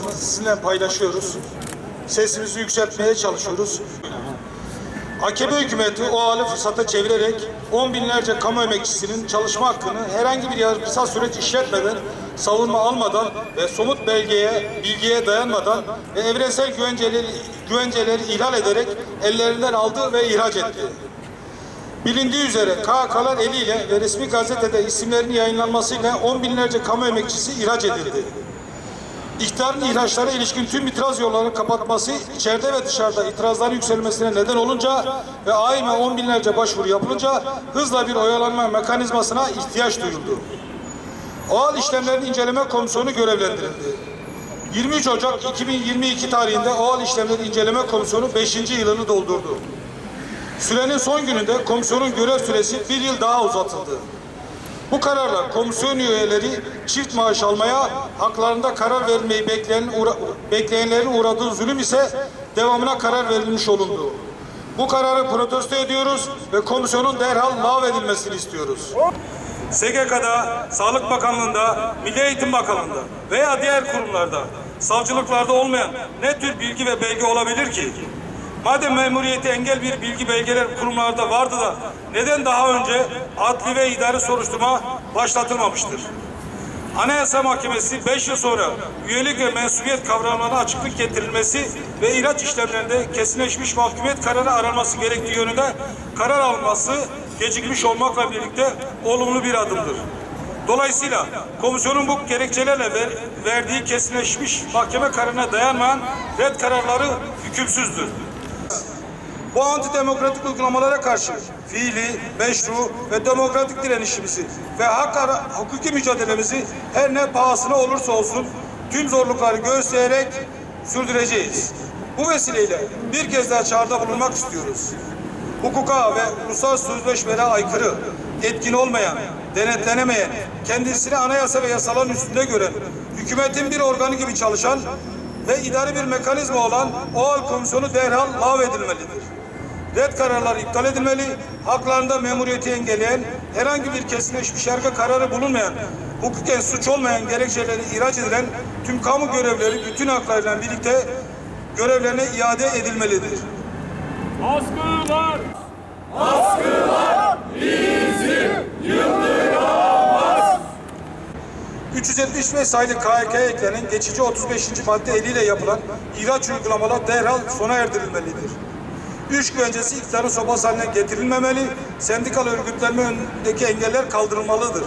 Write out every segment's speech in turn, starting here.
acımasını sizinle paylaşıyoruz. Sesimizi yükseltmeye çalışıyoruz. AKP hükümeti o hali fırsata çevirerek on binlerce kamu emekçisinin çalışma hakkını herhangi bir yargısal süreç işletmeden, savunma almadan ve somut belgeye, bilgiye dayanmadan ve evrensel güvenceleri, güvenceleri ihlal ederek ellerinden aldı ve ihraç etti. Bilindiği üzere KHK'lar eliyle ve resmi gazetede isimlerinin yayınlanmasıyla on binlerce kamu emekçisi ihraç edildi. İktidarın ihraçlara ilişkin tüm itiraz yollarını kapatması içeride ve dışarıda itirazların yükselmesine neden olunca ve AİM'e on binlerce başvuru yapılınca hızla bir oyalanma mekanizmasına ihtiyaç duyuldu. OAL işlemlerin inceleme komisyonu görevlendirildi. 23 Ocak 2022 tarihinde OAL işlemleri inceleme komisyonu 5. yılını doldurdu. Sürenin son gününde komisyonun görev süresi bir yıl daha uzatıldı. Bu kararla komisyon üyeleri çift maaş almaya, haklarında karar vermeyi bekleyen, uğra- bekleyenlerin uğradığı zulüm ise devamına karar verilmiş olundu. Bu kararı protesto ediyoruz ve komisyonun derhal lağvedilmesini istiyoruz. SGK'da, Sağlık Bakanlığı'nda, Milli Eğitim Bakanlığı'nda veya diğer kurumlarda, savcılıklarda olmayan ne tür bilgi ve belge olabilir ki? Madem memuriyeti engel bir bilgi belgeler kurumlarda vardı da neden daha önce adli ve idari soruşturma başlatılmamıştır? Anayasa Mahkemesi 5 yıl sonra üyelik ve mensubiyet kavramlarına açıklık getirilmesi ve ilaç işlemlerinde kesinleşmiş mahkumiyet kararı aranması gerektiği yönünde karar alınması gecikmiş olmakla birlikte olumlu bir adımdır. Dolayısıyla komisyonun bu gerekçelerle ver- verdiği kesinleşmiş mahkeme kararına dayanmayan red kararları hükümsüzdür. Bu antidemokratik uygulamalara karşı fiili, meşru ve demokratik direnişimizi ve hak ara, hukuki mücadelemizi her ne pahasına olursa olsun tüm zorlukları göğüsleyerek sürdüreceğiz. Bu vesileyle bir kez daha çağrıda bulunmak istiyoruz. Hukuka ve uluslararası sözleşmelere aykırı, etkin olmayan, denetlenemeyen, kendisini anayasa ve yasaların üstünde gören, hükümetin bir organı gibi çalışan ve idari bir mekanizma olan OAL Komisyonu derhal lağvedilmelidir. Red kararları iptal edilmeli, haklarında memuriyeti engelleyen, herhangi bir kesinleşmiş yargı kararı bulunmayan, hukuken suç olmayan gerekçeleri ihraç edilen tüm kamu görevleri bütün haklarıyla birlikte görevlerine iade edilmelidir. Askılar! 375 sayılı KHK'ya eklenen geçici 35. madde eliyle yapılan ihraç uygulamalar derhal sona erdirilmelidir. Üç güvencesi iktidarın sopası haline getirilmemeli, sendikal örgütlenme önündeki engeller kaldırılmalıdır.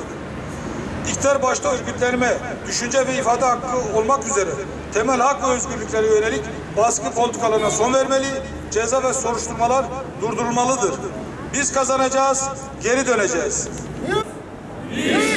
İktidar başta örgütlenme, düşünce ve ifade hakkı olmak üzere temel hak ve özgürlüklere yönelik baskı politikalarına son vermeli, ceza ve soruşturmalar durdurulmalıdır. Biz kazanacağız, geri döneceğiz. İşçi